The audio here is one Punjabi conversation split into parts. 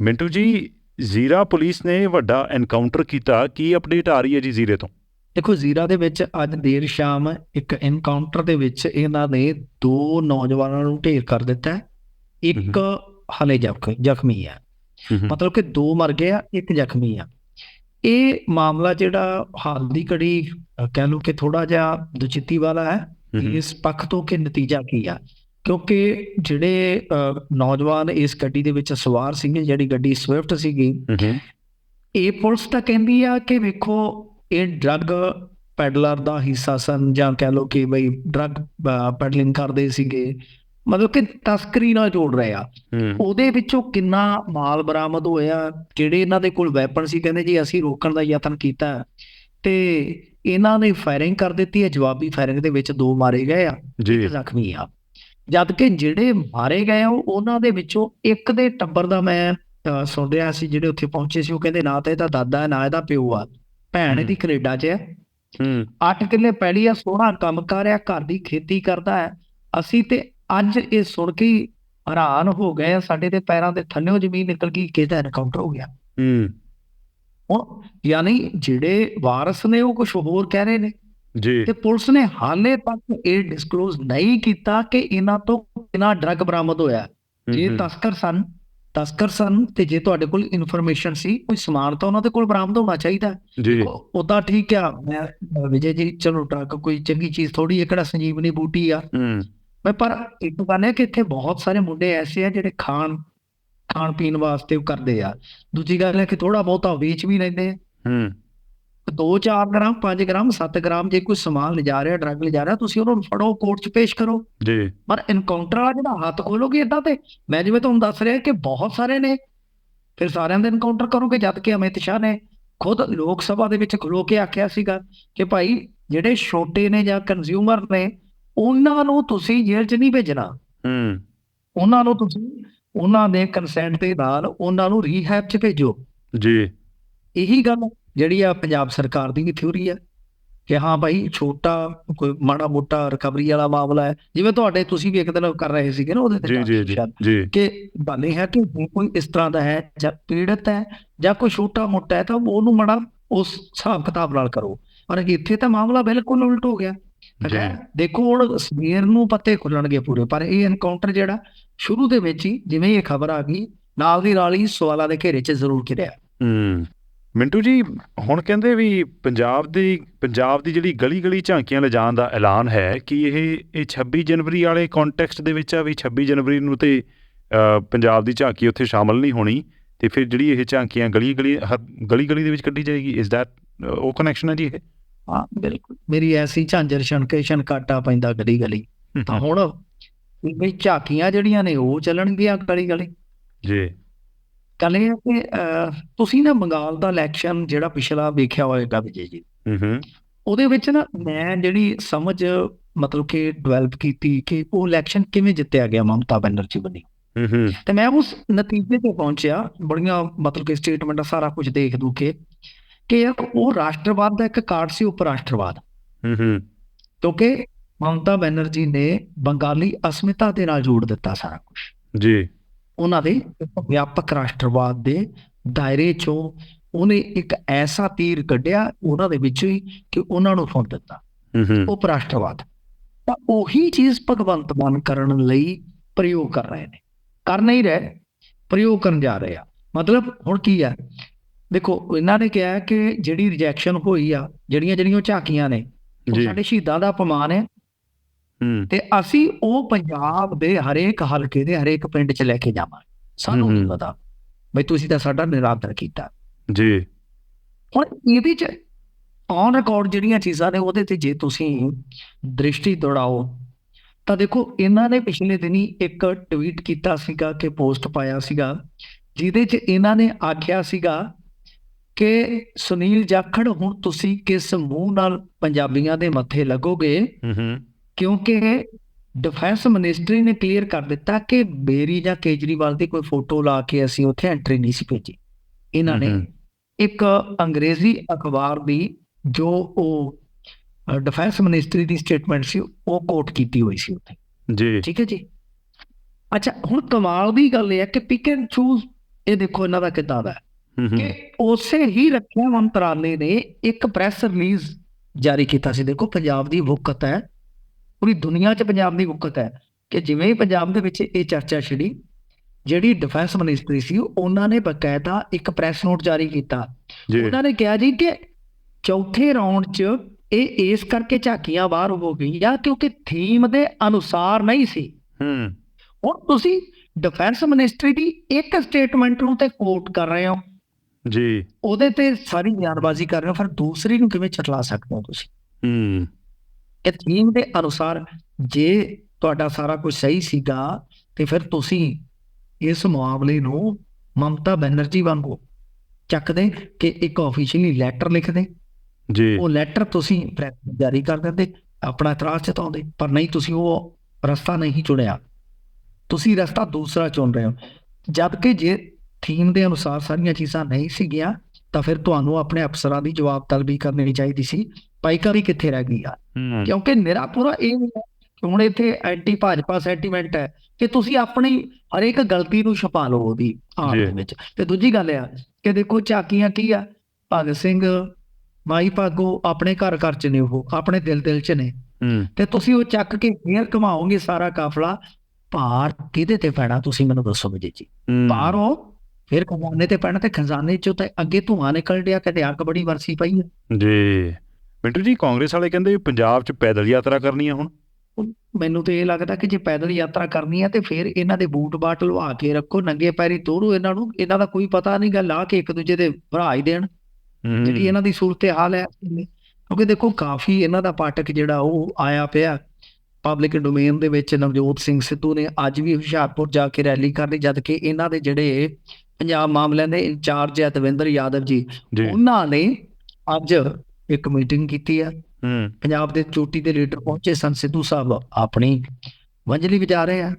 ਮਿੰਟੂ ਜੀ ਜ਼ੀਰਾ ਪੁਲਿਸ ਨੇ ਵੱਡਾ ਐਨਕਾਊਂਟਰ ਕੀਤਾ। ਕੀ ਅਪਡੇਟ ਆ ਰਹੀ ਹੈ ਜੀ ਜ਼ੀਰੇ ਤੋਂ? ਦੇਖੋ ਜ਼ੀਰਾ ਦੇ ਵਿੱਚ ਅੱਜ ਦੇਰ ਸ਼ਾਮ ਇੱਕ ਐਨਕਾਊਂਟਰ ਦੇ ਵਿੱਚ ਇਹਨਾਂ ਨੇ ਦੋ ਨੌਜਵਾਨਾਂ ਨੂੰ ਢੇਰ ਕਰ ਦਿੱਤਾ। ਇੱਕ ਹਲੇ ਜ਼ਖ- ਜ਼ਖਮੀ ਹੈ ਮਤਲਬ ਕਿ ਦੋ ਮਰ ਗਏ ਆ ਇੱਕ ਜ਼ਖਮੀ ਆ। ਇਹ ਮਾਮਲਾ ਜਿਹੜਾ ਹਾਲ ਦੀ ਘੜੀ ਕਹਿ ਲਓ ਕਿ ਥੋੜਾ ਜਿਹਾ ਦੁਚਿੱਤੀ ਵਾਲਾ ਹੈ। ਇਸ ਪੱਖ ਤੋਂ ਕਿ ਨਤੀਜਾ ਕੀ ਆ? ਕਿਉਂਕਿ ਜਿਹੜੇ ਨੌਜਵਾਨ ਇਸ ਗੱਡੀ ਦੇ ਵਿੱਚ ਸਵਾਰ ਸੀਗੇ ਜਿਹੜੀ ਗੱਡੀ ਸਵਿਫਟ ਸੀਗੀ ਇਹ ਪੁਲਿਸ ਤਾਂ ਕਹਿੰਦੀ ਆ ਕਿ ਵੇਖੋ ਇਹ ਡਰੱਗ ਪੈਡਲਰ ਦਾ ਹਿੱਸਾ ਸਨ ਜਾਂ ਕਹਿ ਲਓ ਕਿ ਬਈ ਡਰੱਗ ਪੈਡਲਿੰਗ ਕਰਦੇ ਸੀਗੇ। ਮਤਲਬ ਕਿ ਤਸਕਰੀ ਨਾਲ ਜੋੜ ਰਹੇ ਆ। ਉਹਦੇ ਵਿੱਚੋਂ ਕਿੰਨਾ ਮਾਲ ਬਰਾਮਦ ਹੋਇਆ ਜਿਹੜੇ ਇਹਨਾਂ ਦੇ ਕੋਲ ਵੈਪਨ ਸੀ ਕਹਿੰਦੇ ਜੀ ਅਸੀਂ ਰੋਕਣ ਦਾ ਯਤਨ ਕੀਤਾ। ਤੇ ਇਹਨਾਂ ਨੇ ਫਾਇਰਿੰਗ ਕਰ ਦਿੱਤੀ ਹੈ ਜਵਾਬੀ ਫਾਇਰਿੰਗ ਦੇ ਵਿੱਚ ਦੋ ਮਾਰੇ ਗਏ ਆ ਜੀ। ਜ਼ਖਮੀ ਆ। ਜਦ ਕਿ ਜਿਹੜੇ ਮਾਰੇ ਗਏ ਉਹ- ਉਹਨਾਂ ਦੇ ਵਿੱਚੋਂ ਇੱਕ ਦੇ ਟੱਬਰ ਦਾ ਮੈਂ ਸੁਣ ਰਿਹਾ ਸੀ ਜਿਹੜੇ ਉੱਥੇ ਪਹੁੰਚੇ ਸੀ ਉਹ ਕਹਿੰਦੇ ਨਾ ਤਾਂ ਇਹਦਾ ਦਾਦਾ ਹੈ ਨਾ ਇਹਦਾ ਪਿਓ ਆ। ਭੈਣ ਇਹਦੀ ਕੈਨੇਡਾ 'ਚ ਹੈ। ਹੂੰ। 8 ਕਿੱਲੇ ਪੈਲੀ ਆ ਸੋਹਣਾ ਕੰਮ ਕਰ ਰਿਹਾ ਘਰ ਦੀ ਖੇਤੀ ਕਰਦਾ ਹੈ। ਅਸੀਂ ਤੇ ਅੱਜ ਇਹ ਸੁਣ ਕੇ ਹੈਰਾਨ ਹੋ ਗਏ ਆ, ਸਾਡੇ ਦੇ ਪੈਰਾਂ ਦੇ ਥੱਲੇੋਂ ਜ਼ਮੀਨ ਨਿਕਲ ਗਈ ਕਿਹਦਾ ਐਨਕਾਊਂਟਰ ਹੋ ਗਿਆ। ਹੂੰ। ਹੁਣ ਯਾਨੀ ਜਿਹੜੇ ਵਾਰਸ ਨੇ ਉਹ ਕੁਝ ਹੋਰ ਕਹਿ ਰਹੇ ਨੇ। ਜੀ। ਤੇ ਪੁਲਿਸ ਨੇ ਹਾਲੇ ਤੱਕ ਇਹ ਡਿਸਕਲੋਜ਼ ਨਹੀਂ ਕੀਤਾ ਕਿ ਇਹਨਾਂ ਤੋਂ ਕਿੰਨਾ ਡਰੱਗ ਬਰਾਮਦ ਹੋਇਆ। ਜੇ ਤਸਕਰ ਸਨ ਤਸਕਰ ਸਨ ਤੇ ਜੇ ਤੁਹਾਡੇ ਕੋਲ ਇਨਫੋਰਮੇਸ਼ਨ ਸੀ ਕੋਈ ਸਮਾਨ ਤਾਂ ਉਹਨਾਂ ਦੇ ਕੋਲ ਬਰਾਮਦ ਹੋਣਾ ਚਾਹੀਦਾ। ਜੀ। ਉਦਾਂ ਠੀਕ ਆ ਮੈਂ ਵਿਜੇ ਜੀ ਚਲੋ ਟਰੱਕ ਕੋਈ ਚੰਗੀ ਚੀਜ਼ ਥੋੜੀ ਹੈ ਕਿਹੜਾ ਸੰਜੀਵਨੀ ਬੂਟੀ ਆ। ਮੈਂ ਪਰ ਇੱਕ ਗੱਲ ਹੈ ਕਿ ਇੱਥੇ ਬਹੁਤ ਸਾਰੇ ਮੁੰਡੇ ਐਸੇ ਆ ਜਿਹੜੇ ਖਾਣ ਖਾਣ ਪੀਣ ਵਾਸਤੇ ਉਹ ਕਰਦੇ ਆ। ਦੂਜੀ ਗੱਲ ਹੈ ਕਿ ਥੋੜਾ ਬਹੁਤਾ ਵੇਚ ਵੀ ਲੈਂਦੇ ਆ। ਹੂੰ। 2-4 ਗ੍ਰਾਮ 5 ਗ੍ਰਾਮ 7 ਗ੍ਰਾਮ ਜੇ ਕੋਈ ਸਮਾਨ ਲਿਜਾ ਰਿਹਾ ਡਰੱਗ ਲਿਜਾ ਰਿਹਾ ਤੁਸੀਂ ਉਹਨਾਂ ਫੜੋ ਕੋਰਟ 'ਚ ਪੇਸ਼ ਕਰੋ। ਜੀ। ਪਰ ਇਨਕਾਊਂਟਰ ਵਾਲਾ ਜਿਹੜਾ ਹੱਥ ਖੋਲੋਗੇ ਇਦਾਂ ਤੇ ਮੈਂ ਜਿਵੇਂ ਤੁਹਾਨੂੰ ਦੱਸ ਰਿਹਾ ਕਿ ਬਹੁਤ ਸਾਰੇ ਨੇ ਫਿਰ ਸਾਰਿਆਂ ਦੇ ਇਨਕਾਊਂਟਰ ਕਰੋਗੇ ਜਦ ਕਿ ਅਮਿਤ ਸ਼ਾਹ ਨੇ ਖੁਦ ਲੋਕ ਸਭਾ ਦੇ ਵਿੱਚ ਖਲੋ ਕੇ ਆਖਿਆ ਸੀਗਾ ਕਿ ਭਾਈ ਜਿਹੜੇ ਛੋਟੇ ਨੇ ਜਾਂ ਕੰਜ਼ਿਊਮਰ ਨੇ ਉਹਨਾਂ ਨੂੰ ਤੁਸੀਂ ਜੇਲ੍ਹ 'ਚ ਨਹੀਂ ਭੇਜਣਾ। ਹੂੰ। ਉਹਨਾਂ ਨੂੰ ਤੁਸੀਂ ਉਹਨਾਂ ਦੇ ਕੰਸੈਂਟ ਦੇ ਨਾਲ ਉਹਨਾਂ ਨੂੰ ਰੀਹੈਬ 'ਚ ਭੇਜੋ। ਜੀ। ਇਹੀ ਗੱਲ ਜਿਹੜੀ ਆ ਪੰਜਾਬ ਸਰਕਾਰ ਦੀ ਵੀ ਥਿਉਰੀ ਆ ਕਿ ਹਾਂ ਭਾਈ ਛੋਟਾ ਕੋਈ ਮਾੜਾ ਮੋਟਾ ਰਿਕਵਰੀ ਵਾਲਾ ਮਾਮਲਾ ਹੈ। ਜਿਵੇਂ ਤੁਹਾਡੇ ਤੁਸੀਂ ਵੀ ਇੱਕ ਦਿਨ ਕਰ ਰਹੇ ਸੀਗੇ ਨਾ ਉਹਦੇ ਤੇ ਜੀ ਜਾ ਜੀ ਕੇ ਬਾਨੇ ਹੈ ਕਿ ਕੋਈ ਇਸ ਤਰ੍ਹਾਂ ਦਾ ਹੈ ਜਾਂ ਪੀੜਤ ਹੈ ਜਾਂ ਕੋਈ ਛੋਟਾ ਮੋਟਾ ਹੈ ਤਾਂ ਉਹਨੂੰ ਮਾੜਾ ਉਸ ਹਿਸਾਬ ਕਿਤਾਬ ਨਾਲ ਕਰੋ। ਪਰ ਇੱਥੇ ਤਾਂ ਮਾਮਲਾ ਬਿਲਕੁਲ ਉਲਟ ਹੋ ਗਿਆ। ਦੇਖੋ ਹੁਣ ਸਵੇਰ ਨੂੰ ਪੱਤੇ ਖੁੱਲਣਗੇ ਪੂਰੇ ਪਰ ਇਹ ਐਨਕਾਊਂਟਰ ਜਿਹੜਾ ਸ਼ੁਰੂ ਦੇ ਵਿੱਚ ਹੀ ਜਿਵੇਂ ਇਹ ਖਬਰ ਆ ਗਈ ਨਾਲ ਦੀ ਨਾਲ ਹੀ ਸਵਾਲਾਂ ਦੇ ਘੇਰੇ 'ਚ ਜ਼ਰੂਰ ਘਿਰਿਆ। ਹੂੰ। ਮਿੰਟੂ ਜੀ ਹੁਣ ਕਹਿੰਦੇ ਵੀ ਪੰਜਾਬ ਦੀ ਪੰਜਾਬ ਦੀ ਜਿਹੜੀ ਗਲੀ ਗਲੀ ਝਾਂਕੀਆਂ ਲਿਜਾਣ ਦਾ ਐਲਾਨ ਹੈ ਕਿ ਇਹ ਇਹ 26 ਜਨਵਰੀ ਵਾਲੇ ਕੰਟੈਕਸਟ ਦੇ ਵਿੱਚ ਆ ਵੀ 26 ਜਨਵਰੀ ਨੂੰ ਤੇ ਪੰਜਾਬ ਦੀ ਝਾਂਕੀ ਉੱਥੇ ਸ਼ਾਮਲ ਨਹੀਂ ਹੋਣੀ ਤੇ ਫਿਰ ਜਿਹੜੀ ਇਹ ਝਾਂਕੀਆਂ ਗਲੀ ਗਲੀ ਗਲੀ ਗਲੀ ਦੇ ਵਿੱਚ ਕੱਢੀ ਜਾਏਗੀ। ਇਸ ਦੈਟ ਉਹ ਕਨੈਕਸ਼ਨ ਹੈ ਜੀ ਇਹ? ਹਾਂ ਬਿਲਕੁਲ। ਮੇਰੀ ਐਸੀ ਝਾਂਜਰ ਛਣਕੇ ਛਣਕਾਟਾ ਪੈਂਦਾ ਗਲੀ ਗਲੀ ਤਾਂ ਹੁਣ ਵੀ ਝਾਕੀਆਂ ਜਿਹੜੀਆਂ ਨੇ ਉਹ ਚੱਲਣਗੀਆਂ ਗਲੀ ਗਲੀ ਜੀ। ਗੱਲ ਇਹ ਹੈ ਕਿ ਤੁਸੀਂ ਨਾ ਬੰਗਾਲ ਦਾ ਇਲੈਕਸ਼ਨ ਜਿਹੜਾ ਪਿਛਲਾ ਵੇਖਿਆ ਹੋਵੇਗਾ ਵਿਜੇ ਜੀ ਹੂੰ ਹੂੰ। ਉਹਦੇ ਵਿੱਚ ਨਾ ਮੈਂ ਜਿਹੜੀ ਸਮਝ ਮਤਲਬ ਕਿ ਡਿਵੈਲਪ ਕੀਤੀ ਕਿ ਉਹ ਇਲੈਕਸ਼ਨ ਕਿਵੇਂ ਜਿੱਤਿਆ ਗਿਆ ਮਮਤਾ ਬੈਨਰਜੀ ਬਣੀ ਹੂੰ ਹੂੰ। ਤੇ ਮੈਂ ਉਸ ਨਤੀਜੇ ਤੇ ਪਹੁੰਚਿਆ ਬੜੀਆਂ ਮਤਲਬ ਕਿ ਸਟੇਟਮੈਂਟਾਂ ਸਾਰਾ ਕੁਝ ਦੇਖ ਦੂ ਕੇ ਕਿ ਉਹ ਰਾਸ਼ਟਰਵਾਦ ਦਾ ਇੱਕ ਕਾਰਡ ਸੀ ਉਪ ਰਾਸ਼ਟਰਵਾਦ ਹੂੰ ਹੂੰ। ਕਿਉਂਕਿ ਮਮਤਾ ਬੈਨਰਜੀ ਨੇ ਬੰਗਾਲੀ ਅਸਮਿਤਾ ਦੇ ਨਾਲ ਜੋੜ ਦਿੱਤਾ ਸਾਰਾ ਕੁਝ। ਜੀ। ਉਹਨਾਂ ਦੇ ਵਿਆਪਕ ਰਾਸ਼ਟਰਵਾਦ ਦੇ ਦਾਇਰੇ ਚੋਂ ਉਹਨੇ ਇੱਕ ਐਸਾ ਤੀਰ ਕੱਢਿਆ ਉਹਨਾਂ ਦੇ ਵਿੱਚੋਂ ਹੀ ਕਿ ਉਹਨਾਂ ਨੂੰ ਫੁੰਡ ਦਿੱਤਾ। ਹੂੰ ਹੂੰ ਉਪ ਰਾਸ਼ਟਰਵਾਦ ਤਾਂ ਉਹੀ ਚੀਜ਼ ਭਗਵੰਤ ਮਾਨ ਕਰਨ ਲਈ ਪ੍ਰਯੋਗ ਕਰ ਰਹੇ ਨੇ। ਕਰ ਨਹੀਂ ਰਹੇ ਪ੍ਰਯੋਗ ਕਰਨ ਜਾ ਰਹੇ ਆ। ਮਤਲਬ ਹੁਣ ਕੀ ਆ? ਦੇਖੋ ਇਹਨਾਂ ਨੇ ਕਿਹਾ ਕਿ ਜਿਹੜੀ ਰਿਜੈਕਸ਼ਨ ਹੋਈ ਆ ਜਿਹੜੀਆਂ ਜਿਹੜੀਆਂ ਉਹ ਝਾਕੀਆਂ ਨੇ ਉਹ ਸਾਡੇ ਸ਼ਹੀਦਾਂ ਦਾ ਅਪਮਾਨ ਹੂੰ ਤੇ ਅਸੀਂ ਉਹ ਪੰਜਾਬ ਦੇ ਹਰੇਕ ਹਲਕੇ ਦੇ ਹਰੇਕ ਪਿੰਡ 'ਚ ਲੈ ਕੇ ਜਾਵਾਂਗੇ। ਸਾਨੂੰ ਨਹੀਂ। ਪਤਾ ਬਈ ਤੁਸੀਂ ਤਾਂ ਸਾਡਾ ਨਿਰਾਦਰ ਕੀਤਾ। ਜੀ। ਹੁਣ ਇਹਦੇ 'ਚ ਔਨ ਰਿਕਾਰਡ ਜਿਹੜੀਆਂ ਚੀਜ਼ਾਂ ਨੇ ਉਹਦੇ ਤੇ ਜੇ ਤੁਸੀਂ ਦ੍ਰਿਸ਼ਟੀ ਦੌੜਾਓ ਤਾਂ ਦੇਖੋ ਇਹਨਾਂ ਨੇ ਪਿਛਲੇ ਦਿਨੀ ਇੱਕ ਟਵੀਟ ਕੀਤਾ ਸੀਗਾ ਕਿ ਪੋਸਟ ਪਾਇਆ ਸੀਗਾ ਜਿਹਦੇ 'ਚ ਇਹਨਾਂ ਨੇ ਆਖਿਆ ਸੀਗਾ ਕਿ ਸੁਨੀਲ ਜਾਖੜ ਹੁਣ ਤੁਸੀਂ ਕਿਸ ਮੂੰਹ ਨਾਲ ਪੰਜਾਬੀਆਂ ਦੇ ਮੱਥੇ ਲੱਗੋਗੇ? ਹੂੰ ਹੂੰ। ਕਿਉਂਕਿ ਡਿਫੈਂਸ ਮਿਨਿਸਟਰੀ ਨੇ ਕਲੀਅਰ ਕਰ ਦਿੱਤਾ ਕਿ ਮੇਰੀ ਜਾਂ ਕੇਜਰੀਵਾਲ ਦੀ ਕੋਈ ਫੋਟੋ ਲਾ ਕੇ ਅਸੀਂ ਉੱਥੇ ਐਂਟਰੀ ਨਹੀਂ ਸੀ ਭੇਜੀ। ਇਹਨਾਂ ਨੇ ਇੱਕ ਅੰਗਰੇਜ਼ੀ ਅਖਬਾਰ ਦੀ ਜੋ ਉਹ ਡਿਫੈਂਸ ਮਿਨਿਸਟਰੀ ਦੀ ਸਟੇਟਮੈਂਟ ਸੀ ਉਹ ਕੋਟ ਕੀਤੀ ਹੋਈ ਸੀ ਉੱਥੇ। ਜੀ। ਠੀਕ ਹੈ ਜੀ? ਅੱਛਾ ਹੁਣ ਕਮਾਲ ਦੀ ਗੱਲ ਇਹ ਹੈ ਕਿ ਪਿਕ ਐਂਡ ਚੂਜ਼ ਇਹ ਦੇਖੋ ਇਹਨਾਂ ਦਾ ਕਿੱਦਾਂ ਦਾ ਕਿ ਉਸੇ ਹੀ ਰੱਖਿਆ ਮੰਤਰਾਲੇ ਨੇ ਇੱਕ ਪ੍ਰੈਸ ਰਿਲੀਜ਼ ਜਾਰੀ ਕੀਤਾ ਸੀ। ਦੇਖੋ ਪੰਜਾਬ ਦੀ ਵਕਤ ਹੈ। ਪੂਰੀ ਦੁਨੀਆ 'ਚ ਪੰਜਾਬ ਦੀ ਵਕਤ ਹੈ ਕਿ ਜਿਵੇਂ ਹੀ ਪੰਜਾਬ ਦੇ ਵਿੱਚ ਇਹ ਚਰਚਾ ਛਿੜੀ ਜਿਹੜੀ ਡਿਫੈਂਸ ਮਿਨਿਸਟਰੀ ਸੀ ਉਹਨਾਂ ਨੇ ਬਕਾਇਦਾ ਇੱਕ ਪ੍ਰੈਸ ਨੋਟ ਜਾਰੀ ਕੀਤਾ। ਉਹਨਾਂ ਨੇ ਕਿਹਾ ਜੀ ਕਿ ਚੌਥੇ ਰਾਉਂਡ 'ਚ ਇਹ ਇਸ ਕਰਕੇ ਝਾਕੀਆਂ ਬਾਹਰ ਹੋ ਗਈਆਂ ਕਿਉਂਕਿ ਥੀਮ ਦੇ ਅਨੁਸਾਰ ਨਹੀਂ ਸੀ। ਹੂੰ। ਹੁਣ ਤੁਸੀਂ ਡਿਫੈਂਸ ਮਿਨਿਸਟਰੀ ਦੀ ਇੱਕ ਸਟੇਟਮੈਂਟ ਨੂੰ ਤੇ ਕੋਟ ਕਰ ਰਹੇ ਹੋ। ਜੀ। ਉਹਦੇ ਤੇ ਸਾਰੀ ਬਿਆਨਬਾਜ਼ੀ ਕਰ ਰਹੇ ਹੋ ਫਿਰ ਦੂਸਰੀ ਨੂੰ ਕਿਵੇਂ ਚਟਲਾ ਸਕਦੇ ਹੋ ਤੁਸੀਂ? ਹੂੰ। ਇਹ ਥੀਮ ਦੇ ਅਨੁਸਾਰ ਜੇ ਤੁਹਾਡਾ ਸਾਰਾ ਕੁਝ ਸਹੀ ਸੀਗਾ ਤੇ ਫਿਰ ਤੁਸੀਂ ਇਸ ਮਾਮਲੇ ਨੂੰ ਮਮਤਾ ਬੈਨਰਜੀ ਵਾਂਗੂ ਚੱਕਦੇ ਕਿ ਇੱਕ ਆਫੀਸ਼ੀਅਲੀ ਲੈਟਰ ਲਿਖਦੇ ਜੀ। ਉਹ ਲੈਟਰ ਤੁਸੀਂ ਪ੍ਰੈਸ ਜਾਰੀ ਕਰ ਦਿੰਦੇ ਆਪਣਾ ਇਤਰਾਜ਼ ਜਤਾਉਂਦੇ ਪਰ ਨਹੀਂ ਤੁਸੀਂ ਉਹ ਰਸਤਾ ਨਹੀਂ ਚੁਣਿਆ। ਤੁਸੀਂ ਰਸਤਾ ਦੂਸਰਾ ਚੁਣ ਰਹੇ ਹੋ। ਜਦ ਕਿ ਜੇ ਥੀਮ ਦੇ ਅਨੁਸਾਰ ਸਾਰੀਆਂ ਚੀਜ਼ਾਂ ਨਹੀਂ ਸੀਗੀਆਂ ਤਾਂ ਫਿਰ ਤੁਹਾਨੂੰ ਆਪਣੇ ਅਫਸਰਾਂ ਦੀ ਜਵਾਬ ਤਲਬੀ ਕਰਨੀ ਚਾਹੀਦੀ ਸੀ। ਪਾਈਕਾਰੀ ਕਿੱਥੇ ਰਹਿ ਗਈ ਆ ਕਿਉਂਕਿ ਨਿਰਾ ਪੂਰਾ ਇਹ ਹੁਣ ਇੱਥੇ ਐਂਟੀ ਭਾਜਪਾ ਸੈਂਟੀਮੈਂਟ ਹੈ ਕਿ ਤੁਸੀਂ ਆਪਣੀ ਹਰੇਕ ਗਲਤੀ ਨੂੰ ਛਪਾ ਲਓ ਉਹਦੀ ਜੀ। ਦੇ ਵਿੱਚ। ਤੇ ਦੂਜੀ ਗੱਲ ਆ ਕਿ ਦੇਖੋ ਝਾਕੀਆਂ ਕੀ ਆ? ਭਗਤ ਸਿੰਘ ਮਾਈ ਭਾਗੋ ਆਪਣੇ ਘਰ ਘਰ ਚ ਨੇ ਉਹ ਆਪਣੇ ਦਿਲ ਦਿਲ ਚ ਨੇ। ਤੇ ਤੁਸੀਂ ਉਹ ਚੱਕ ਕੇ ਫੇਰ ਘਮਾਓਗੇ ਸਾਰਾ ਕਾਫਲਾ। ਭਾਰ ਕਿਹਦੇ ਤੇ ਪੈਣਾ ਤੁਸੀਂ ਮੈਨੂੰ ਦੱਸੋ ਵਿਜੇ ਜੀ। ਭਾਰ ਉਹ ਫਿਰ ਖਜ਼ਾਨੇ ਤੇ ਪੈਣਾ ਤੇ ਖਜ਼ਾਨੇ ਚੋਂ ਤਾਂ ਅੱਗੇ ਧੂਆਂ ਨਿਕਲ ਡਿਆ ਕਿਤੇ ਅੱਗ ਬੜੀ ਵਰਸੀ ਪਈ ਹੈ ਜੀ। ਮਿੰਟੂ ਜੀ ਕਾਂਗਰਸ ਵਾਲੇ ਕਹਿੰਦੇ ਵੀ ਪੰਜਾਬ 'ਚ ਪੈਦਲ ਯਾਤਰਾ ਕਰਨੀ ਆ ਹੁਣ। ਮੈਨੂੰ ਤੇ ਇਹ ਲੱਗਦਾ ਕਿ ਜੇ ਪੈਦਲ ਯਾਤਰਾ ਕਰਨੀ ਹੈ ਤੇ ਫਿਰ ਇਹਨਾਂ ਦੇ ਬੂਟ ਬਾਟ ਲਵਾ ਕੇ ਰੱਖੋ ਨੰਗੇ ਪੈਰੀ ਤੋਰੋ ਇਹਨਾਂ ਨੂੰ। ਇਹਨਾਂ ਦਾ ਕੋਈ ਪਤਾ ਨਹੀਂ ਗਾ ਲਾ ਕੇ ਇੱਕ ਦੂਜੇ ਦੇ ਭਰਾ ਹੀ ਦੇਣ। ਜਿਹੜੀ ਇਹਨਾਂ ਦੀ ਸੂਰਤ ਹਾਲ ਹੈ। ਕਿਉਂਕਿ ਦੇਖੋ ਕਾਫੀ ਇਹਨਾਂ ਦਾ ਪਾਠਕ ਜਿਹੜਾ ਉਹ ਆਇਆ ਪਿਆ ਪਬਲਿਕ ਡੋਮੇਨ ਦੇ ਵਿੱਚ ਨਵਜੋਤ ਸਿੰਘ ਸਿੱਧੂ ਨੇ ਅੱਜ ਵੀ ਹੁਸ਼ਿਆਰਪੁਰ ਜਾ ਕੇ ਰੈਲੀ ਕਰਨੀ ਜਦ ਕਿ ਇਹਨਾਂ ਦੇ ਜਿਹੜੇ ਪੰਜਾਬ ਮਾਮਲਿਆਂ ਦੇ ਇੰਚਾਰਜ ਹੈ ਦਵਿੰਦਰ ਯਾਦਵ ਜੀ। ਉਹਨਾਂ ਨੇ ਅੱਜ ਇੱਕ ਮੀਟਿੰਗ ਕੀਤੀ ਹੈ ਹੂੰ। ਪੰਜਾਬ ਦੇ ਚੋਟੀ ਦੇ ਲੀਡਰ ਪਹੁੰਚੇ ਸਨ ਸਿੱਧੂ ਸਾਹਿਬ ਆਪਣੀ ਵੰਜਲੀ ਵਿਚਾਰ ਰਹੇ ਆ।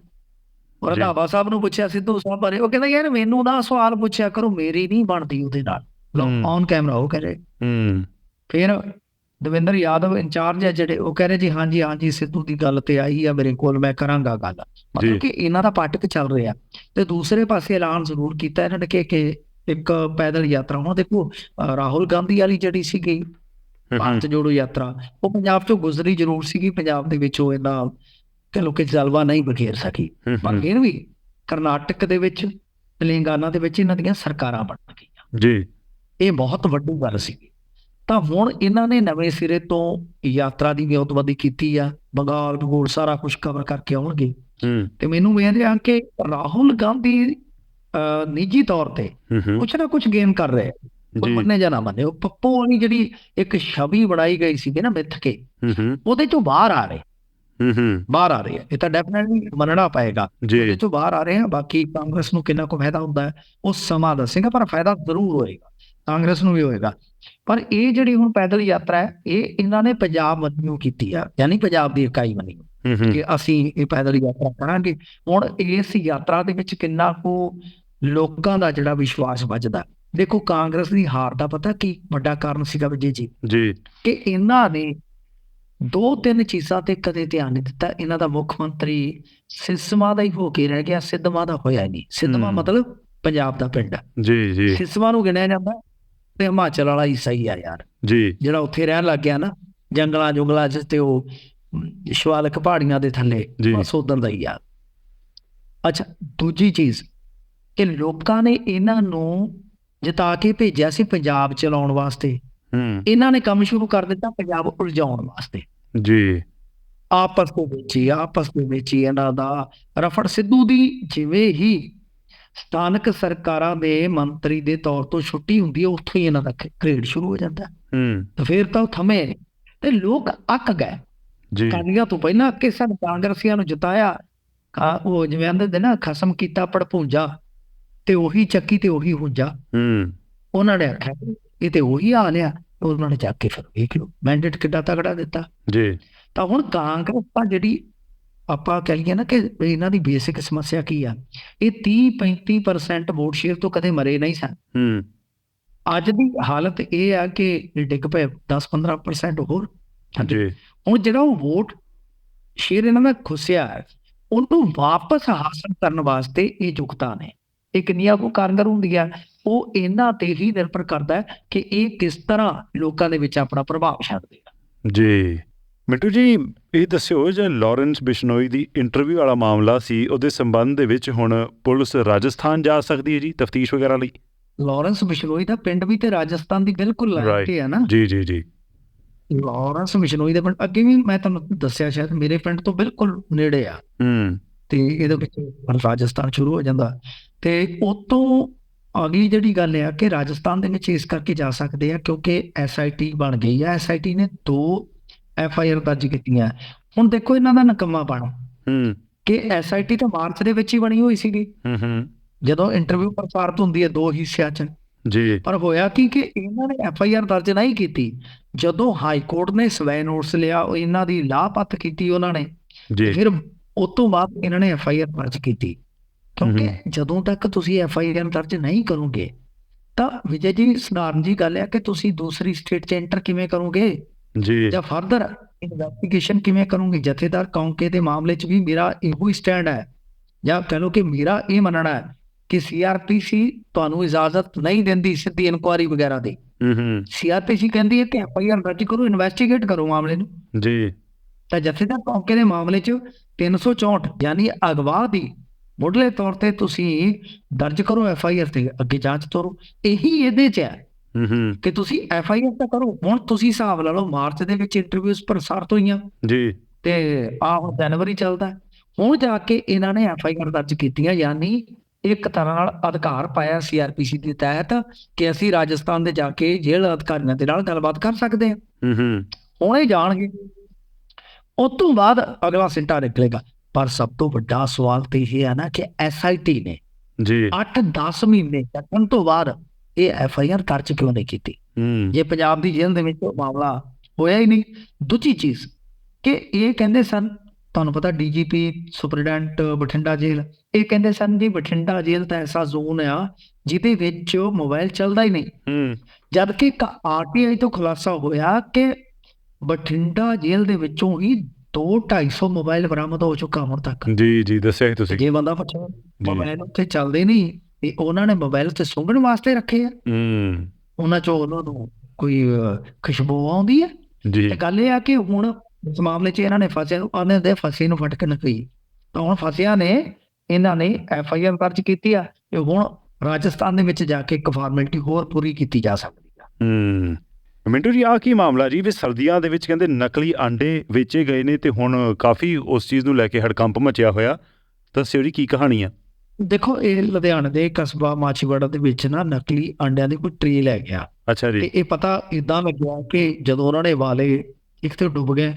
ਔਰ। ਰੰਧਾਵਾ ਸਾਹਿਬ ਨੂੰ ਪੁੱਛਿਆ ਸਿੱਧੂ ਸਾਹਿਬ ਬਾਰੇ ਉਹ ਕਹਿੰਦਾ ਯਾਰ ਮੈਨੂੰ ਨਾ ਸਵਾਲ ਪੁੱਛਿਆ ਕਰੋ ਮੇਰੀ ਨਹੀਂ ਬਣਦੀ ਉਹਦੇ ਨਾਲ। ਲੋ। ਔਨ ਕੈਮਰਾ ਉਹ ਕਹ ਹੂੰ। ਫਿਰ ਦਵਿੰਦਰ ਯਾਦਵ ਇੰਚਾਰਜ ਹੈ ਜਿਹੜੇ ਉਹ ਕਹ ਰਹੇ ਜੀ ਹਾਂਜੀ ਹਾਂਜੀ ਸਿੱਧੂ ਦੀ ਗੱਲ ਤੇ ਆਈ ਆ ਮੇਰੇ ਕੋਲ ਮੈਂ ਕਰਾਂਗਾ ਗੱਲ। ਮਤਲਬ ਕਿ ਇਹਨਾਂ ਦਾ ਪਾਟਕ ਚੱਲ ਰਿਹਾ। ਤੇ ਦੂਸਰੇ ਪਾਸੇ ਐਲਾਨ ਜ਼ਰੂਰ ਕੀਤਾ ਇਹਨਾਂ ਨੇ ਕਿ ਕਿ ਇੱਕ ਪੈਦਲ ਯਾਤਰਾ ਹੁਣ ਦੇਖੋ ਰਾਹੁਲ ਗਾਂਧੀ ਵਾਲੀ ਜਿਹੜੀ ਸੀਗੀ ਭਾਰਤ ਜੋੜੋ ਯਾਤਰਾ। ਉਹ ਪੰਜਾਬ ਚੋਂ ਗੁਜ਼ਰੀ ਜ਼ਰੂਰ ਸੀਗੀ ਪੰਜਾਬ ਦੇ ਵਿੱਚ ਉਹ ਇਹਨਾਂ ਕਿ ਲੋਕੇ ਜਲਵਾ ਨਹੀਂ ਬਖੇਰ ਸਕੀ। ਫਿਰ ਵੀ ਕਰਨਾਟਕ ਦੇ ਵਿੱਚ ਤੇਲੰਗਾਨਾ ਦੇ ਵਿੱਚ ਇਹਨਾਂ ਦੀਆਂ ਸਰਕਾਰਾਂ ਬਣ ਗਈਆਂ। ਜੀ। ਇਹ ਬਹੁਤ ਵੱਡੀ ਗੱਲ ਸੀ ਤਾਂ ਹੁਣ ਇਹਨਾਂ ਨੇ ਨਵੇਂ ਸਿਰੇ ਤੋਂ ਯਾਤਰਾ ਦੀ ਵਿਉਂਤਬੰਦੀ ਕੀਤੀ ਆ। ਬੰਗਾਲ ਭੂਗੋਲ ਸਾਰਾ ਕੁਝ ਕਵਰ ਕਰਕੇ ਆਉਣਗੇ। ਤੇ ਮੈਨੂੰ ਵੇਖਦੇ ਆ ਕਿ ਰਾਹੁਲ ਗਾਂਧੀ ਨਿੱਜੀ ਤੌਰ ਤੇ ਕੁਛ ਨਾ ਕੁਛ ਗੇਮ ਕਰ ਰਹੇ। ਮੰਨੇ ਜਾਂ। ਨਾ ਮੰਨੇ ਉਹ ਪੱਪੂ ਵਾਲੀ ਜਿਹੜੀ ਇੱਕ ਛਵੀ ਬਣਾਈ ਗਈ ਸੀ ਨਾ ਮਿੱਥ ਕੇ ਉਹਦੇ ਚੋਂ ਬਾਹਰ ਆ ਰਹੇ। ਹੂੰ ਹੂੰ। ਬਾਹਰ ਆ ਰਹੇ ਆ। ਇਹ ਤਾਂ ਡੈਫੀਨਿਟਲੀ ਮੰਨਣਾ ਪਏਗਾ। ਜੀ। ਉਹਦੇ ਚੋਂ ਬਾਹਰ ਆ ਰਹੇ ਆ। ਬਾਕੀ ਕਾਂਗਰਸ ਨੂੰ ਕਿੰਨਾ ਕੁ ਫਾਇਦਾ ਹੁੰਦਾ ਹੈ ਉਹ ਸਮਾਂ ਦੱਸੇਗਾ ਪਰ ਫਾਇਦਾ ਜ਼ਰੂਰ ਹੋਏਗਾ। ਕਾਂਗਰਸ ਨੂੰ ਵੀ ਹੋਏਗਾ। ਪਰ ਇਹ ਜਿਹੜੀ ਹੁਣ ਪੈਦਲ ਯਾਤਰਾ ਹੈ ਇਹ ਇਹਨਾਂ ਨੇ ਪੰਜਾਬ ਮੰਨੂ ਕੀਤੀ ਆ। ਯਾਨੀ ਪੰਜਾਬ ਦੀ ਇਕਾਈ ਹੂੰ। ਕਿ ਅਸੀਂ ਇਹ ਪੈਦਲ ਯਾਤਰਾ ਕਰਾਂਗੇ। ਹੁਣ ਇਸ ਯਾਤਰਾ ਦੇ ਵਿੱਚ ਕਿੰਨਾ ਕੁ ਲੋਕਾਂ ਦਾ ਜਿਹੜਾ ਵਿਸ਼ਵਾਸ ਵੱਜਦਾ। ਦੇਖੋ ਕਾਂਗਰਸ ਦੀ ਹਾਰ ਦਾ ਪਤਾ ਕੀ ਵੱਡਾ ਕਾਰਨ ਸੀਗਾ ਵਿਜੇ ਜੀ ਜੀ। ਕਿ ਇਹਨਾਂ ਨੇ ਦੋ ਤਿੰਨ ਚੀਜ਼ਾਂ ਤੇ ਕਦੇ ਧਿਆਨ ਨਹੀਂ ਦਿੱਤਾ। ਇਹਨਾਂ ਦਾ ਮੁੱਖ ਮੰਤਰੀ ਸਿਸਮਾ ਦਾ ਹੀ ਹੋ ਕੇ ਰਹਿ ਗਿਆ ਸਿੱਧਵਾਂ ਦਾ ਹੋਇਆ ਨਹੀਂ। ਸਿੱਧਵਾਂ। ਮਤਲਬ ਪੰਜਾਬ ਦਾ ਪਿੰਡ। ਜੀ ਜੀ। ਸਿਸਮਾ ਨੂੰ ਗਿਣਿਆ ਜਾਂਦਾ ਤੇ ਹਿਮਾਚਲ ਵਾਲਾ ਹੀ ਸਹੀ ਆ ਯਾਰ। ਜੀ। ਜਿਹੜਾ ਉੱਥੇ ਰਹਿਣ ਲੱਗ ਗਿਆ ਨਾ ਜੰਗਲਾਂ ਜੁਗਲਾਂ 'ਚ ਤੇ ਉਹ ਸ਼ਿਵਾਲਿਕ ਪਹਾੜੀਆਂ ਦੇ ਥੱਲੇ। ਬਸ ਉਦੋਂ ਦਾ ਹੀ ਆ। ਅੱਛਾ ਦੂਜੀ ਚੀਜ਼ ਕਿ ਲੋਕਾਂ ਨੇ ਇਹਨਾਂ ਨੂੰ ਜਿਤਾ ਕੇ ਭੇਜਿਆ ਸੀ ਪੰਜਾਬ ਚਲਾਉਣ ਵਾਸਤੇ। ਹੂੰ। ਇਹਨਾਂ ਨੇ ਕੰਮ ਸ਼ੁਰੂ ਕਰ ਦਿੱਤਾ ਪੰਜਾਬ ਉਲਝਾਉਣ ਵਾਸਤੇ। ਜੀ। ਆਪਸ ਦੇ ਵਿੱਚ ਹੀ ਆਪਸ ਦੇ ਵਿੱਚ ਹੀ ਇਹਨਾਂ ਦਾ ਰਫੜ ਸਿੱਧੂ ਦੀ ਜਿਵੇਂ ਹੀ ਸਥਾਨਕ ਸਰਕਾਰਾਂ ਦੇ ਮੰਤਰੀ ਦੇ ਤੌਰ ਤੋਂ ਛੁੱਟੀ ਹੁੰਦੀ ਹੈ ਉੱਥੋਂ ਹੀ ਇਹਨਾਂ ਦਾ ਕ੍ਰੇਡ ਸ਼ੁਰੂ ਹੋ ਜਾਂਦਾ। ਹੈ। ਤੇ ਫਿਰ ਤਾਂ ਉਹ ਥਮੇ। ਤੇ ਲੋਕ ਅੱਕ ਗਏ। ਜੀ। ਕਾਂਗਰਸੀਆਂ ਤੋਂ ਪਹਿਲਾਂ ਅੱਕੇ ਸਨ ਕਾਂਗਰਸੀਆਂ ਨੂੰ ਜਿਤਾਇਆ। ਕਾ ਉਹ ਜਿਵੇਂ ਆਂਦੇ ਨੇ ਨਾ ਖਸਮ ਕੀਤਾ ਪੜਪੂੰਜਾ। ਤੇ ਉਹੀ ਚੱਕੀ ਤੇ ਉਹੀ ਹੁੰਜਾ। ਹੂੰ। ਉਹਨਾਂ ਨੇ ਆਖਿਆ ਇਹ ਤੇ ਉਹੀ ਆ ਲਿਆ ਉਹਨਾਂ ਨੇ ਚੱਕ ਕੇ ਫਿਰ ਵੇਖ ਲਓ ਮੈਂਡੇਟ ਕਿੱਡਾ ਤਗੜਾ ਦਿੱਤਾ। ਜੀ। ਤਾਂ ਹੁਣ ਕਾਂਗਰਸ ਤਾਂ ਜਿਹੜੀ ਆਪਾਂ ਕਹਿ ਲਈਏ ਨਾ ਕਿ ਇਹਨਾਂ ਦੀ ਬੇਸਿਕ ਸਮੱਸਿਆ ਕੀ ਆ ਇਹ 30 35% ਵੋਟ ਸ਼ੇਅਰ ਤੋਂ ਕਦੇ ਮਰੇ ਨਹੀਂ ਸਨ। ਹੂੰ। ਅੱਜ ਦੀ ਹਾਲਤ ਇਹ ਆ ਕਿ ਡਿੱਗ ਪਏ 10 15% ਹੋਰ। ਜੀ। ਹੁਣ ਜਿਹੜਾ ਉਹ ਵੋਟ ਸ਼ੇਅਰ ਇਹਨਾਂ ਦਾ ਖੁੱਸਿਆ ਉਹਨੂੰ ਵਾਪਸ ਹਾਸਲ ਕਰਨ ਵਾਸਤੇ ਇਹ ਜੁਗਤਾ ਨੇ। ਇਹ ਕਿੰਨੀਆਂ ਕੁ ਕਾਰਗਰ ਹੁੰਦੀਆਂ ਉਹ ਇਹਨਾਂ ਤੇ ਹੀ ਨਿਰਭਰ ਕਰਦਾ ਹੈ ਕਿ ਇਹ ਕਿਸ ਤਰ੍ਹਾਂ ਲੋਕਾਂ ਦੇ ਵਿੱਚ ਆਪਣਾ ਪ੍ਰਭਾਵ ਛੱਡਦੇ ਆ। ਜੀ। ਮਿੰਟੂ ਜੀ ਇਹ ਦੱਸਿਓ ਜੇ ਲਾਰੈਂਸ ਬਿਸ਼ਨੋਈ ਦੀ ਇੰਟਰਵਿਊ ਵਾਲਾ ਮਾਮਲਾ ਸੀ ਉਹਦੇ ਸੰਬੰਧ ਦੇ ਵਿੱਚ ਹੁਣ ਪੁਲਿਸ ਰਾਜਸਥਾਨ ਜਾ ਸਕਦੀ ਹੈ ਜੀ ਤਫਤੀਸ਼ ਵਗੈਰਾ ਲਈ? ਲਾਰੈਂਸ ਬਿਸ਼ਨੋਈ ਦਾ ਪਿੰਡ ਵੀ ਤੇ ਰਾਜਸਥਾਨ ਦੀ ਬਿਲਕੁਲ. ਲਾਗੇ ਆ ਨਾ। ਜੀ ਜੀ ਜੀ। ਲਾਰੈਂਸ ਬਿਸ਼ਨੋਈ ਦੇ ਪਿੰਡ ਅੱਗੇ ਵੀ ਮੈਂ ਤੁਹਾਨੂੰ ਦੱਸਿਆ ਸ਼ਾਇਦ ਮੇਰੇ ਪਿੰਡ ਤੋਂ ਬਿਲਕੁਲ ਨੇੜੇ ਆ। ਹੂੰ। ਤੇ ਇਹਦੇ ਵਿੱਚ ਰਾਜਸਥਾਨ ਸ਼ੁਰੂ ਹੋ ਜਾਂਦਾ। ਤੇ ਉਤੋਂ ਅਗਲੀ ਜਿਹੜੀ ਗੱਲ ਆ ਕਿ ਰਾਜਸਥਾਨ ਦੇ ਵਿੱਚ ਇਸ ਕਰਕੇ ਜਾ ਸਕਦੇ ਆ ਕਿਉਂਕਿ ਐਸਆਈਟੀ ਬਣ ਗਈ ਆ। ਐਸਆਈਟੀ ਨੇ ਦੋ ਐਫਆਈਆਰ ਦਰਜ ਕੀਤੀਆਂ। ਹੁਣ ਦੇਖੋ ਇਹਨਾਂ ਦਾ ਨਕਮਾ ਬਣ ਹੂੰ। ਕਿ ਐਸਆਈਟੀ ਤਾਂ ਮਾਰਚ ਦੇ ਵਿੱਚ ਹੀ ਬਣੀ ਹੋਈ ਸੀਗੀ। ਹੂੰ ਹੂੰ। ਜਦੋਂ ਇੰਟਰਵਿਊ ਪ੍ਰਸਾਰਿਤ ਹੁੰਦੀ ਹੈ ਦੋ ਹਿੱਸਿਆਂ 'ਚ। ਜੀ। ਪਰ ਹੋਇਆ ਕੀ ਕਿ ਇਹਨਾਂ ਨੇ ਐਫ ਆਈ ਆਰ ਦਰਜ ਨਹੀਂ ਕੀਤੀ। ਜਦੋਂ ਹਾਈ ਕੋਰਟ ਨੇ ਸਵੈ ਨੋਟਿਸ ਲਿਆ ਉਹ ਇਹਨਾਂ ਦੀ ਲਾਪਤ ਕੀਤੀ ਉਹਨਾਂ ਨੇ। ਜੀ। ਫਿਰ ਉਸ ਤੋਂ ਬਾਅਦ ਇਹਨਾਂ ਨੇ ਐਫ ਆਈ ਆਰ ਦਰਜ ਕੀਤੀ। ਕਿਉਂਕਿ ਜਦੋਂ ਤੱਕ ਤੁਸੀਂ ਐਫ ਆਈ ਆਰ ਦਰਜ ਨਹੀਂ ਕਰੋਗੇ ਤਾਂ ਵਿਜੇ ਜੀ ਸਧਾਰਨ ਜੀ ਗੱਲ ਹੈ ਕਿ ਤੁਸੀਂ ਦੂਸਰੀ ਸਟੇਟ 'ਚ ਐਂਟਰ ਕਿਵੇਂ ਕਰੋਗੇ? ਜੀ। ਜਾਂ ਫਰਦਰ ਇਨਵੈਸਟੀਗੇਸ਼ਨ ਕਿਵੇਂ ਕਰੋਗੇ? ਜਥੇਦਾਰ ਕੌਂਕੇ ਦੇ ਮਾਮਲੇ 'ਚ ਵੀ ਮੇਰਾ ਇਹੋ ਹੀ ਸਟੈਂਡ ਹੈ। ਜਾਂ ਕਹ ਲਓ ਕਿ ਮੇਰਾ ਇਹ ਮੰਨਣਾ ਹੈ ਕਿ ਸੀਆਰਪੀਸੀ ਤੁਹਾਨੂੰ ਇਜਾਜ਼ਤ ਨਹੀਂ ਦਿੰਦੀ ਸਿੱਧੀ ਇਨਕੁਆਰੀ ਵਗੈਰਾ ਦੀ। ਹੂੰ ਹੂੰ। ਸੀਆਰਪੀਸੀ ਕਹਿੰਦੀ ਹੈ ਕਿ ਐਫਆਈਆਰ ਦਰਜ ਕਰੋ ਇਨਵੈਸਟੀਗੇਟ ਕਰੋ ਮਾਮਲੇ ਨੂੰ। ਜੀ। ਤਾਂ ਜਥੇਦਾਰ ਕੌਂਕੇ ਦੇ ਮਾਮਲੇ 'ਚ 364 ਯਾਨੀ ਅਗਵਾ ਦੀ ਮੁੱਢਲੇ ਤੌਰ ਤੇ ਤੁਸੀਂ ਦਰਜ ਕਰੋ ਐਫਆਈਆਰ ਤੇ ਅੱਗੇ ਜਾਂਚ ਤੋਰੋ। ਇਹੀ ਇਹਦੇ 'ਚ ਹੈ ਹੂੰ ਕਿ ਤੁਸੀਂ ਐਫਆਈਆਰ ਤਾਂ ਕਰੋ। ਹੁਣ ਤੁਸੀਂ ਹਿਸਾਬ ਲਾ ਲਓ ਮਾਰਚ ਦੇ ਵਿੱਚ ਇੰਟਰਵਿਊਜ਼ ਪ੍ਰਸਾਰਿਤ ਹੋਈਆਂ। ਜੀ। ਤੇ ਆ ਹੁਣ ਜਨਵਰੀ ਚੱਲਦਾ। ਹੁਣ ਜਾ ਕੇ ਇਹਨਾਂ ਨੇ ਐਫ ਆਈ ਆਰ ਦਰਜ ਕੀਤੀਆਂ ਯਾਨੀ ਇੱਕ ਤਰ੍ਹਾਂ ਨਾਲ ਅਧਿਕਾਰ ਪਾਇਆ ਸੀਆਰਪੀਸੀ ਦੇ ਤਹਿਤ ਕਿ ਅਸੀਂ ਰਾਜਸਥਾਨ ਦੇ ਜਾ ਕੇ ਜੇਲ੍ਹ ਅਧਿਕਾਰੀਆਂ ਦੇ ਨਾਲ ਗੱਲਬਾਤ ਕਰ ਸਕਦੇ ਹਾਂ। ਹੂੰ ਹੂੰ। ਹੁਣ ਜਾਣਗੇ। ਉਸ ਤੋਂ ਬਾਅਦ ਅਗਲਾ ਸਿੰਟਾ ਨਿਕਲੇਗਾ। ਪਰ ਸਭ ਤੋਂ ਵੱਡਾ ਸਵਾਲ ਤੇ ਇਹ ਹੈ ਨਾ ਕਿ ਐਸਆਈਟੀ ਨੇ ਜੀ। 8-10 ਮਹੀਨੇ ਚੱਕਣ ਤੋਂ ਬਾਅਦ ਇਹ ਐਫ ਆਈ ਆਰ ਦਰਜ ਕਿਉਂ ਨਹੀਂ ਕੀਤੀ? ਹੂੰ। ਜੇ ਪੰਜਾਬ ਦੀ ਜੇਲ੍ਹ ਦੇ ਵਿੱਚ ਮਾਮਲਾ ਹੋਇਆ ਹੀ ਨਹੀਂ ਦੂਜੀ ਚੀਜ਼ ਕਿ ਇਹ ਕਹਿੰਦੇ ਸਨ ਤੁਹਾਨੂੰ ਪਤਾ ਡੀਜੀਪੀ ਸੁਪਰਡੈਂਟ ਬਠਿੰਡਾ ਜੇਲ੍ਹ ਇਹ ਕਹਿੰਦੇ ਸਨ ਜੀ ਬਠਿੰਡਾ ਜੇਲ੍ਹ ਤਾਂ ਐਸਾ ਜ਼ੋਨ ਆ ਜਿਹਦੇ ਵਿੱਚ ਮੋਬਾਈਲ ਚੱਲਦਾ ਹੀ ਨਹੀਂ। ਹੂੰ। ਜਦ ਕਿ ਆਰਟੀਆਈ ਤੋਂ ਖੁਲਾਸਾ ਹੋਇਆ ਕਿ ਬਠਿੰਡਾ ਜੇਲ੍ਹ ਦੇ ਵਿੱਚੋਂ ਹੀ 2-250 ਮੋਬਾਈਲ ਬਰਾਮਦ ਹੋ ਚੁੱਕਾ ਹੁਣ ਤੱਕ। ਜੀ ਜੀ ਦੱਸਿਆ ਸੀ ਤੁਸੀਂ। ਜੇ ਬੰਦਾ ਪੁੱਛੇ ਮੋਬਾਈਲ ਉੱਤੇ ਚੱਲਦੇ ਨਹੀਂ ਤੇ ਉਹਨਾਂ ਨੇ ਮੋਬਾਈਲ ਤੇ ਸੁੰਘਣ ਵਾਸਤੇ ਰੱਖੇ ਆ। ਹੂੰ। ਉਹਨਾਂ ਚੋਂ ਉਹਨਾਂ ਨੂੰ ਕੋਈ ਖੁਸ਼ਬੂ ਆਉਂਦੀ ਹੈ ਜੀ। ਤੇ ਗੱਲ ਇਹ ਆ ਕਿ ਹੁਣ ਇਸ ਮਾਮਲੇ 'ਚ ਇਹਨਾਂ ਨੇ ਫਸਿਆ ਨੂੰ ਆਨੇ ਦੇ ਫਸੇ ਨੂੰ ਫਟਕ ਨਕਈ ਤਾਂ ਹੁਣ ਫਸਿਆ ਨੇ ਇਹਨਾਂ ਨੇ ਐਫ ਆਈ ਆਰ ਦਰਜ ਕੀਤੀ ਆ ਤੇ ਹੁਣ ਰਾਜਸਥਾਨ ਦੇ ਵਿੱਚ ਜਾ ਕੇ ਇੱਕ ਫਾਰਮੈਲਿਟੀ ਹੋਰ ਪੂਰੀ ਕੀਤੀ ਜਾ ਸਕਦੀ ਆ। ਹੂੰ। ਮਿੰਟੂ ਜੀ ਆ ਕੀ ਮਾਮਲਾ ਜੀ? ਵੀ ਸਰਦੀਆਂ ਦੇ ਵਿੱਚ ਕਹਿੰਦੇ ਨਕਲੀ ਆਂਡੇ ਵੇਚੇ ਗਏ ਨੇ ਤੇ ਹੁਣ ਕਾਫੀ ਉਸ ਚੀਜ਼ ਨੂੰ ਲੈ ਕੇ ਹੜਕੰਪ ਮਚਿਆ ਹੋਇਆ। ਦੱਸਿਓ ਜੀ ਕੀ ਕਹਾਣੀ ਆ? ਦੇਖੋ ਇਹ ਲੁਧਿਆਣੇ ਦੇ ਕਸਬਾ ਮਾਛੀਵਾੜਾ ਦੇ ਵਿੱਚ ਨਾ ਨਕਲੀ ਅੰਡਿਆਂ ਦੀ ਕੋਈ ਟ੍ਰੇ ਲੈ ਗਿਆ। ਅੱਛਾ ਤੇ ਜੀ ਇਹ ਪਤਾ ਇਦਾਂ ਲੱਗਿਆ ਕਿ ਜਦੋਂ ਉਹਨਾਂ ਨੇ ਵਾਲੇ ਇੱਕ ਤੇ ਡੁੱਬ ਗਏ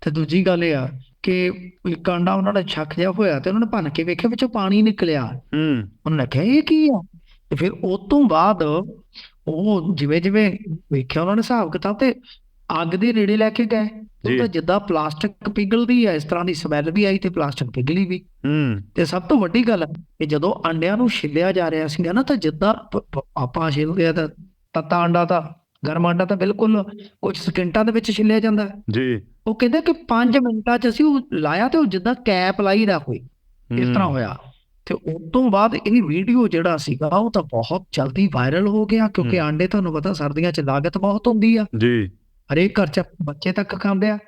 ਤੇ ਦੂਜੀ ਗੱਲ ਇਹ ਆ ਕਿ ਇੱਕ ਅੰਡਾ ਉਹਨਾਂ ਦਾ ਛੱਕ ਜਿਹਾ ਹੋਇਆ ਤੇ ਉਹਨਾਂ ਨੇ ਭੰਨ ਕੇ ਵੇਖਿਆ ਵਿੱਚੋਂ ਪਾਣੀ ਨਿਕਲਿਆ। ਹੂੰ। ਉਹਨਾਂ ਨੇ ਕਿਹਾ ਇਹ ਕੀ ਆ? ਤੇ ਫਿਰ ਉਸ ਤੋਂ ਬਾਅਦ ਉਹ ਜਿਵੇਂ ਜਿਵੇਂ ਵੇਖਿਆ ਉਹਨਾਂ ਨੇ ਹਿਸਾਬ ਕਿਤਾਬ ਤੇ ਅੱਗ ਦੇ ਨੇੜੇ ਲੈ ਕੇ ਗਏ। ਉਹ ਤਾਂ ਜਿੱਦਾਂ ਪਲਾਸਟਿਕ ਪਿਘਲਦੀ ਆ ਇਸ ਤਰ੍ਹਾਂ ਦੀ ਸਮੈਲ ਵੀ ਆਈ ਤੇ ਪਲਾਸਟਿਕ ਪਿਘਲੀ ਵੀ। ਹੂੰ। ਤੇ ਸਭ ਤੋਂ ਵੱਡੀ ਗੱਲ ਕਿ ਜਦੋਂ ਅੰਡਿਆਂ ਨੂੰ ਛਿੱਲਿਆ ਜਾ ਰਿਹਾ ਸੀਗਾ ਨਾ ਤਾਂ ਜਿੱਦਾਂ ਆਪਾਂ ਛਿੱਲਦੇ ਆ ਤਾਂ ਤੱਤਾ ਅੰਡਾ ਤਾਂ ਗਰਮ ਅੰਡਾ ਤਾਂ ਬਿਲਕੁਲ ਕੁਝ ਸਕਿੰਟਾਂ ਦੇ ਵਿੱਚ ਛਿੱਲਿਆ ਜਾਂਦਾ। ਹੈ। ਜੀ। ਉਹ ਕਹਿੰਦੇ ਕਿ 5 ਮਿੰਟਾਂ 'ਚ ਅਸੀਂ ਉਹ ਲਾਇਆ ਤੇ ਉਹ ਜਿੱਦਾਂ ਕੈਪ ਲਾਈ ਦਾ ਕੋਈ ਇਸ ਤਰ੍ਹਾਂ ਹੂੰ, ਹੋਇਆ। ਤੇ ਉਸ ਤੋਂ ਬਾਅਦ ਇਹ ਵੀਡੀਓ ਜਿਹੜਾ ਸੀਗਾ ਉਹ ਤਾਂ ਬਹੁਤ ਜਲਦੀ ਵਾਇਰਲ ਹੋ ਗਿਆ ਕਿਉਂਕਿ। ਆਂਡੇ ਤੁਹਾਨੂੰ ਪਤਾ ਸਰਦੀਆਂ 'ਚ ਲਾਗਤ ਬਹੁਤ ਹੁੰਦੀ ਆ। ਜੀ। ਹਰੇਕ ਘਰ 'ਚ ਬੱਚੇ ਤੱਕ ਖਾਂਦੇ ਆ।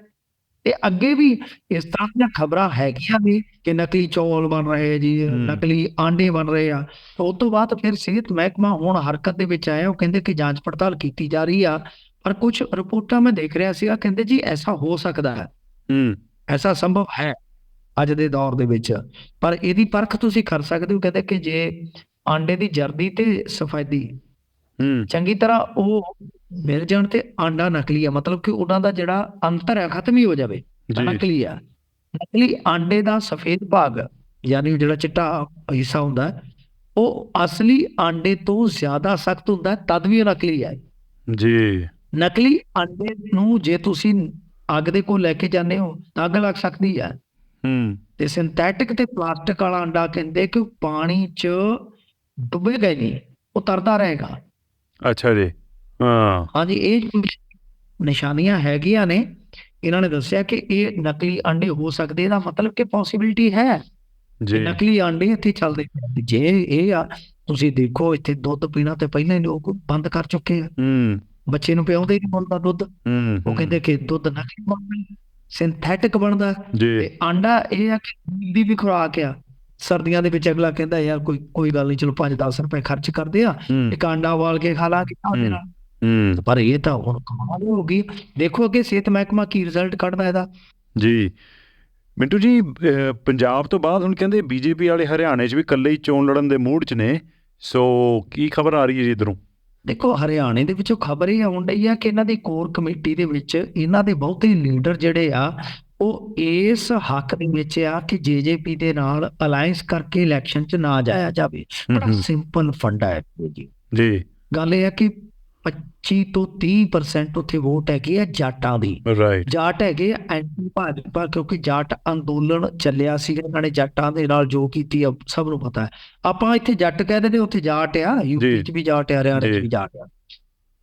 ਤੇ ਅੱਗੇ ਵੀ ਇਸ ਤਰ੍ਹਾਂ ਦੀਆਂ ਖਬਰਾਂ ਹੈਗੀਆਂ ਨੇ ਕਿ ਨਕਲੀ ਚੌਲ ਬਣ ਰਹੇ ਜੀ। ਨਕਲੀ ਆਂਡੇ ਬਣ ਰਹੇ ਆ। ਉਸ ਤੋਂ ਬਾਅਦ ਫਿਰ ਸਿਹਤ ਮਹਿਕਮਾ ਹੁਣ ਹਰਕਤ ਦੇ ਵਿੱਚ ਆਇਆ ਉਹ ਕਹਿੰਦੇ ਕਿ ਜਾਂਚ ਪੜਤਾਲ ਕੀਤੀ ਜਾ ਰਹੀ ਆ। ਪਰ ਕੁਝ ਰਿਪੋਰਟਾਂ ਮੈਂ ਦੇਖ ਰਿਹਾ ਸੀਗਾ ਕਹਿੰਦੇ ਜੀ ਐਸਾ ਹੋ ਸਕਦਾ ਹੈ। ਹੂੰ। ਐਸਾ ਸੰਭਵ ਹੈ। ਅੱਜ ਦੇ ਦੌਰ ਦੇ ਵਿੱਚ। ਪਰ ਇਹਦੀ ਪਰਖ ਤੁਸੀਂ ਕਰ ਸਕਦੇ ਹੋ ਕਹਿੰਦੇ ਕਿ ਜੇ ਆਂਡੇ ਦੀ ਜਰਦੀ ਤੇ ਸਫੈਦੀ ਹੂੰ। ਚੰਗੀ ਤਰ੍ਹਾਂ ਉਹ ਮਿਲ ਜਾਣ ਤੇ ਆਂਡਾ ਨਕਲੀ ਆ ਮਤਲਬ ਕਿ ਉਹਨਾਂ ਦਾ ਜਿਹੜਾ ਅੰਤਰ ਹੈ ਖਤਮ ਹੀ ਹੋ ਜਾਵੇ। ਨਕਲੀ ਆ। ਨਕਲੀ ਆਂਡੇ ਦਾ ਸਫੇਦ ਭਾਗ ਯਾਨੀ ਜਿਹੜਾ ਚਿੱਟਾ ਹਿੱਸਾ ਹੁੰਦਾ ਉਹ ਅਸਲੀ ਆਂਡੇ ਤੋਂ ਜ਼ਿਆਦਾ ਸਖਤ ਹੁੰਦਾ ਤਦ ਵੀ ਉਹ ਨਕਲੀ ਹੈ ਜੀ। ਨਕਲੀ ਆਂਡੇ ਨੂੰ ਜੇ ਤੁਸੀਂ ਅੱਗ ਦੇ ਕੋਲ ਲੈ ਕੇ ਜਾਂਦੇ ਹੋ ਤਾਂ ਅੱਗ ਲੱਗ ਸਕਦੀ ਹੈ ਹੂੰ ਤੇ ਸਿੰਥੈਟਿਕ ਤੇ ਪਲਾਸਟਿਕ ਵਾਲਾ ਅੰਡਾ ਕਹਿੰਦੇ ਕਿ ਪਾਣੀ 'ਚ ਡੁੱਬੇਗਾ ਨਹੀਂ ਉਹ ਤਰਦਾ ਰਹੇਗਾ। ਅੱਛਾ ਜੀ ਹਾਂ। ਹਾਂਜੀ ਇਹ ਨਿਸ਼ਾਨੀਆਂ ਹੈਗੀਆਂ ਨੇ। ਇਹਨਾਂ ਨੇ ਦੱਸਿਆ ਕਿ ਇਹ ਨਕਲੀ ਅੰਡੇ ਹੋ ਸਕਦੇ ਇਹਦਾ ਮਤਲਬ ਕਿ ਪੋਸਿਬਿਲਿਟੀ ਹੈ ਜੀ। ਨਕਲੀ ਆਂਡੇ ਇੱਥੇ ਚੱਲਦੇ। ਜੇ ਇਹ ਆ ਤੁਸੀਂ ਦੇਖੋ ਇੱਥੇ ਦੁੱਧ ਪੀਣਾ ਤੇ ਪਹਿਲਾਂ ਹੀ ਲੋਕ ਬੰਦ ਕਰ ਚੁੱਕੇ ਆ। ਹੂੰ। ਬੱਚੇ ਨੂੰ ਪਿਆਉਂਦੇ ਨਹੀਂ ਹੁੰਦਾ ਦੁੱਧ। ਹੂੰ ਉਹ ਕਹਿੰਦੇ ਕਿ ਦੁੱਧ ਨਕਲੀ ਬਣਦਾ ਸਿੰਥੈਟਿਕ ਬਣਦਾ। ਤੇ ਆਂਡਾ ਇਹ ਆ ਕਿ ਦੀ ਵੀ ਖੁਰਾਕ ਆ। ਸਰਦੀਆਂ ਦੇ ਵਿੱਚ ਅਗਲਾ ਕਹਿੰਦਾ ਯਾਰ ਕੋਈ ਕੋਈ ਗੱਲ ਨਹੀਂ ਚਲੋ 5-10 ਰੁਪਏ ਖਰਚ ਕਰਦੇ ਆ। ਇੱਕ ਆਂਡਾ ਉਬਾਲ ਕੇ ਖਾ ਲਾ ਕੇ ਉਹਦੇ। ਨਾਲ। ਹੂੰ। ਪਰ ਇਹ ਤਾਂ ਹੁਣ ਕਮਾਲ ਹੋ ਗਈ। ਦੇਖੋ ਅੱਗੇ ਸਿਹਤ ਮਹਿਕਮਾ ਕੀ ਰਿਜ਼ਲਟ ਕੱਢਦਾ ਇਹਦਾ। ਜੀ। ਮਿੰਟੂ ਜੀ ਪੰਜਾਬ ਤੋਂ ਬਾਅਦ ਹੁਣ ਕਹਿੰਦੇ ਬੀਜੇਪੀ ਵਾਲੇ ਹਰਿਆਣੇ 'ਚ ਵੀ ਇਕੱਲੇ ਹੀ ਚੋਣ ਲੜਨ ਦੇ ਮੂਡ 'ਚ ਨੇ। ਸੋ ਕੀ ਖਬਰ ਆ ਰਹੀ ਹੈ ਜੀ ਇਧਰੋਂ? ਦੇਖੋ ਹਰਿਆਣੇ ਦੇ ਵਿੱਚੋਂ ਖਬਰ ਇਹ ਆਉਣ ਡਈ ਆ ਕਿ ਇਹਨਾਂ ਦੀ ਕੋਰ ਕਮੇਟੀ ਦੇ ਵਿੱਚ ਇਹਨਾਂ ਦੇ ਬਹੁਤੇ ਲੀਡਰ ਜਿਹੜੇ ਆ ਉਹ ਇਸ ਹੱਕ ਦੇ ਵਿੱਚ ਆ ਕਿ ਜੇਜੇਪੀ ਦੇ ਨਾਲ ਅਲਾਈਅੰਸ ਕਰਕੇ ਇਲੈਕਸ਼ਨ 'ਚ ਨਾ ਜਾਇਆ ਜਾਵੇ। ਬੜਾ ਹੂੰ। ਸਿੰਪਲ ਫੰਡਾ ਹੈ ਜੀ। ਜੀ। ਗੱਲ ਇਹ ਹੈ ਕਿ 25 ਤੋਂ 30% ਉੱਥੇ ਵੋਟ ਹੈਗੀ ਆ ਜਾਟਾਂ ਦੀ। ਰਾਈਟ ਜਾਟ ਹੈਗੇ ਐਂਟੀ ਭਾਜਪਾ ਕਿਉਂਕਿ ਜਾਟ ਅੰਦੋਲਨ ਚੱਲਿਆ ਸੀ ਇਹਨਾਂ ਨੇ ਜੱਟਾਂ ਦੇ ਨਾਲ ਜੋ ਕੀਤੀ ਆ ਸਭ ਨੂੰ ਪਤਾ ਹੈ। ਆਪਾਂ ਇੱਥੇ ਜੱਟ ਕਹਿ ਦਿੰਦੇ ਉੱਥੇ ਜਾਟ ਆ ਯੂਪੀ ਜੀ। ਚ ਵੀ ਜਾਟ ਆ ਹਰਿਆਣਾ ਚ ਜੀ। ਵੀ ਜਾਟ ਆ।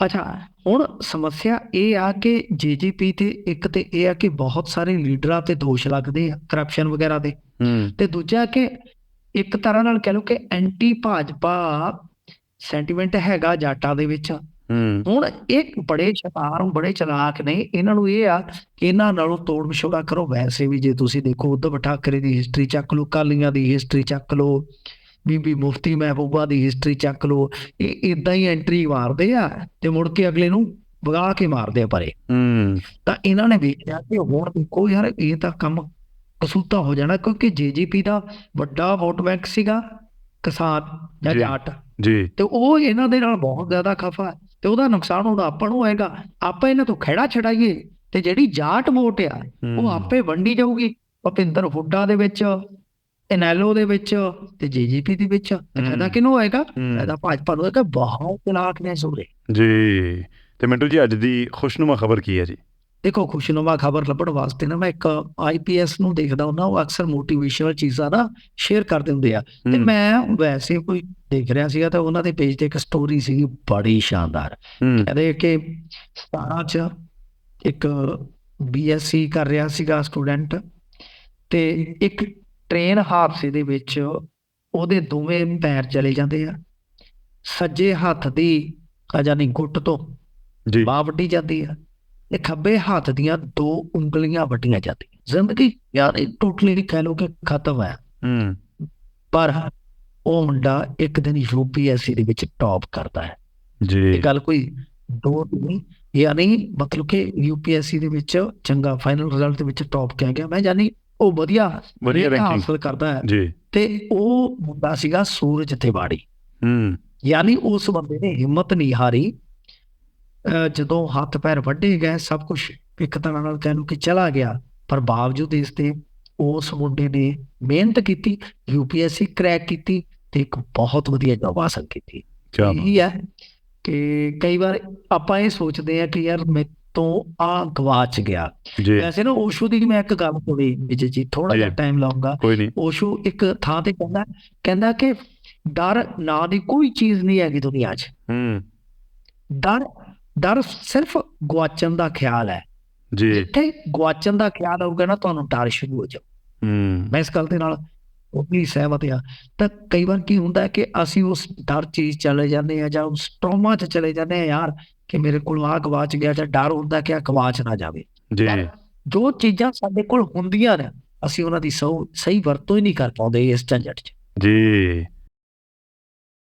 ਅੱਛਾ ਹੁਣ ਸਮੱਸਿਆ ਇਹ ਆ ਕਿ ਜੀਜੀਪੀ ਤੇ ਇੱਕ ਤੇ ਇਹ ਆ ਕਿ ਬਹੁਤ ਸਾਰੇ ਲੀਡਰਾਂ ਤੇ ਦੋਸ਼ ਲੱਗਦੇ ਆ ਕਰਪਸ਼ਨ ਵਗੈਰਾ ਦੇ। ਤੇ ਦੂਜਾ ਕਿ ਇੱਕ ਤਰ੍ਹਾਂ ਨਾਲ ਕਹਿ ਲਓ ਕਿ ਐਂਟੀ ਭਾਜਪਾ ਸੈਂਟੀਮੈਂਟ ਹੈਗਾ ਜਾਟਾਂ ਦੇ ਵਿੱਚ। ਹੁਣ ਇਹ ਬੜੇ ਸ਼ਤਾਰ ਬੜੇ ਚਲਾਕ ਨੇ। ਇਹਨਾਂ ਨੂੰ ਇਹ ਆ ਕਿ ਇਹਨਾਂ ਨਾਲੋਂ ਤੋੜ ਵਿਛੋੜਾ ਕਰੋ। ਵੈਸੇ ਵੀ ਜੇ ਤੁਸੀਂ ਦੇਖੋ ਉद्धਵ ਠਾਕਰੇ ਦੀ ਹਿਸਟਰੀ ਚੱਕ ਲਓ ਕਾਲੀਆਂ ਦੀ ਹਿਸਟਰੀ ਚੱਕ ਲਓ ਬੀਬੀ ਮੁਫਤੀ ਮਹਿਬੂਬਾ ਦੀ ਹਿਸਟਰੀ ਚੱਕ ਲਓ ਇਹ ਇਦਾਂ ਹੀ ਐਂਟਰੀ ਮਾਰਦੇ ਆ ਤੇ ਮੁੜ ਕੇ ਅਗਲੇ ਨੂੰ ਵਗਾ ਕੇ ਮਾਰਦੇ ਆ ਪਰੇ। ਹੂੰ। ਤਾਂ ਇਹਨਾਂ ਨੇ ਵੇਖਿਆ ਕਿ ਹੁਣ ਦੇਖੋ ਯਾਰ ਇਹ ਤਾਂ ਕੰਮ ਕਸੂਤਾ ਹੋ ਜਾਣਾ ਕਿਉਂਕਿ ਜੀਜੀਪੀ ਦਾ ਵੱਡਾ ਵੋਟ ਬੈਂਕ ਸੀਗਾ ਕਿਸਾਨ ਜੀ। ਜਾਟ ਜੀ। ਤੇ ਉਹ ਇਹਨਾਂ ਦੇ ਨਾਲ ਬਹੁਤ ਜ਼ਿਆਦਾ ਖਫਾ। ਹੈ ਤੇ ਉਹਦਾ ਨੁਕਸਾਨ ਉਹਦਾ ਆਪਾਂ ਨੂੰ ਹੋਏਗਾ। ਆਪਾਂ ਇਹਨਾਂ ਤੋਂ ਖਹਿੜਾ ਛਡਾਈਏ ਤੇ ਜਿਹੜੀ ਜਾਟ ਵੋਟ ਆ ਉਹ। ਆਪੇ ਵੰਡੀ ਜਾਊਗੀ। ਭਪਿੰਦਰ ਹੁੱਡਾ ਦੇ ਵਿੱਚ ਇਨੈਲੋ ਦੇ ਵਿੱਚ ਤੇ ਜੀਜੀਪੀ ਦੇ ਵਿੱਚ। ਫਾਇਦਾ ਕਿਹਨੂੰ ਹੋਏਗਾ। ਫਾਇਦਾ ਭਾਜਪਾ ਨੂੰ ਹੋਏਗਾ। ਬਹੁਤ ਚਲਾਕ ਨੇ ਸੂਰੇ। ਜੀ। ਤੇ ਮਿੰਟੂ ਜੀ ਅੱਜ ਦੀ ਖੁਸ਼ਨੁਮਾ ਖਬਰ ਕੀ ਹੈ ਜੀ? ਦੇਖੋ ਖੁਸ਼ਨੁਮਾ ਖਬਰ ਲੱਭਣ ਵਾਸਤੇ ਨਾ ਮੈਂ ਇੱਕ ਆਈਪੀਐਸ ਨੂੰ ਦੇਖਦਾ ਹੁੰਦਾ। ਉਹ ਅਕਸਰ ਮੋਟੀਵੇਸ਼ਨਲ ਚੀਜ਼ਾਂ ਨਾ ਸ਼ੇਅਰ ਕਰਦੇ ਹੁੰਦੇ ਆ। ਤੇ। ਮੈਂ ਵੈਸੇ ਕੋਈ ਦੇਖ ਰਿਹਾ ਸੀਗਾ ਤਾਂ ਉਹਨਾਂ ਦੇ ਪੇਜ ਤੇ ਇੱਕ ਸਟੋਰੀ ਸੀਗੀ ਬੜੀ ਸ਼ਾਨਦਾਰ। ਕਹਿੰਦੇ ਕਿ 17 ਚ ਇੱਕ ਬੀਐਸਸੀ ਕਰ ਰਿਹਾ ਸੀਗਾ ਸਟੂਡੈਂਟ ਤੇ ਇੱਕ ਟ੍ਰੇਨ ਹਾਦਸੇ ਦੇ ਵਿੱਚ ਉਹਦੇ ਦੋਵੇਂ ਪੈਰ ਚਲੇ ਜਾਂਦੇ ਆ। ਸੱਜੇ ਹੱਥ ਦੀ ਜਾਨੀ ਗੁੱਟ ਤੋਂ ਜੀ। ਬਾਹ ਵੱਢੀ ਜਾਂਦੀ ਆ ਤੇ ਖੱਬੇ ਹੱਥ ਦੀਆਂ ਦੋ ਉਂਗਲੀਆਂ ਵੱਢੀਆਂ ਜਾਂਦੀਆਂ। ਜ਼ਿੰਦਗੀ ਯਾਰ ਇਹ ਟੋਟਲੀ ਕਹਿ ਲਓ ਕਿ ਖਤਮ ਹੈ ਹੂੰ। ਪਰ ਉਹ ਮੁੰਡਾ ਇੱਕ ਦਿਨ ਯੂਪੀਐਸਸੀ ਦੇ ਵਿੱਚ ਟੌਪ ਕਰਦਾ ਹੈ। ਜੀ। ਇਹ ਗੱਲ ਕੋਈ ਦੋ ਨਹੀਂ ਯਾਨੀ ਮਤਲਬ ਕਿ ਯੂਪੀਐਸਸੀ ਦੇ ਵਿੱਚ ਚੰਗਾ ਫਾਈਨਲ ਰਿਜ਼ਲਟ ਦੇ ਵਿੱਚ ਟੌਪ ਕਿਹਾ ਗਿਆ ਮੈਂ ਜਾਨੀ ਉਹ ਵਧੀਆ ਵਧੀਆ ਰੈਂਕਿੰਗ ਹਾਸਲ ਕਰਦਾ ਹੈ। ਜੀ। ਤੇ ਉਹ ਮੁੰਡਾ ਸੀਗਾ ਸੂਰਜ ਤਿਵਾੜੀ। ਹੂੰ। ਯਾਨੀ ਉਸ ਬੰਦੇ ਨੇ ਹਿੰਮਤ ਨਹੀਂ ਹਾਰੀ। ਜਦੋਂ ਹੱਥ ਪੈਰ ਵੱਢੇ ਗਏ ਸਭ ਕੁਝ ਇੱਕ ਤਰ੍ਹਾਂ ਨਾਲ ਕਹਿ ਲਓ ਕਿ ਚਲਾ ਗਿਆ। ਪਰ ਬਾਵਜੂਦ ਇਸ ਦੇ ਉਸ ਮੁੰਡੇ ਨੇ ਮਿਹਨਤ ਕੀਤੀ ਯੂਪੀਐਸਸੀ ਕਰੈਕ ਕੀਤੀ ਤੇ ਇੱਕ ਬਹੁਤ ਵਧੀਆ ਜੌਬ ਹਾਸਲ ਕੀਤੀ ਇਹੀ ਹੈ ਕਿ ਕਈ ਵਾਰ ਆਪਾਂ ਇਹ ਸੋਚਦੇ ਆ ਕਿ ਯਾਰ ਮੇਰੇ ਤੋਂ ਆ ਗਵਾਚ ਗਿਆ। ਵੈਸੇ ਨਾ ਓਸ਼ੋ ਦੀ ਮੈਂ ਇੱਕ ਗੱਲ ਸੁਣੀ ਵਿਜੇ ਜੀ ਥੋੜਾ ਜਿਹਾ। ਟਾਈਮ ਲਾਉਂਗਾ। ਓਸ਼ੋ ਇੱਕ ਥਾਂ ਤੇ ਕਹਿੰਦਾ ਕਹਿੰਦਾ ਕਿ ਡਰ ਨਾਂ ਦੀ ਕੋਈ ਚੀਜ਼ ਨਹੀਂ ਹੈਗੀ ਦੁਨੀਆ 'ਚ। ਹੂੰ। ਡਰ ਡਰ ਸਿਰਫ ਗਵਾਚਣ ਦਾ ਖਿਆਲ ਹੈ। ਜੀ। ਜਿੱਥੇ ਗਵਾਚਣ ਦਾ ਖਿਆਲ ਆਊਗਾ ਨਾ ਤੁਹਾਨੂੰ ਡਰ ਸ਼ੁਰੂ ਹੋ ਜਾਊ। ਹੂੰ। ਮੈਂ ਇਸ ਗੱਲ ਦੇ ਨਾਲ ਉਹ ਵੀ ਸਹਿਮਤ ਆ। ਤਾਂ ਕਈ ਵਾਰ ਕੀ ਹੁੰਦਾ ਕਿ ਅਸੀਂ ਉਸ ਡਰ ਚੀਜ਼ ਚਲੇ ਜਾਂਦੇ ਆ ਜਾਂ ਉਸ ਟਰੋਮਾ 'ਚ ਚਲੇ ਜਾਂਦੇ ਆ ਯਾਰ ਕਿ ਮੇਰੇ ਕੋਲ ਆ ਗਵਾਚ ਗਿਆ ਜਾਂ ਡਰ ਹੁੰਦਾ ਕਿ ਆ ਗਵਾਚ ਨਾ ਜਾਵੇ। ਜੀ। ਜੋ ਚੀਜ਼ਾਂ ਸਾਡੇ ਕੋਲ ਹੁੰਦੀਆਂ ਨੇ ਅਸੀਂ ਉਹਨਾਂ ਦੀ ਸਹੀ ਸਹੀ ਵਰਤੋਂ ਹੀ ਨਹੀਂ ਕਰ ਪਾਉਂਦੇ ਇਸ ਝੰਜਟ 'ਚ। ਜੀ।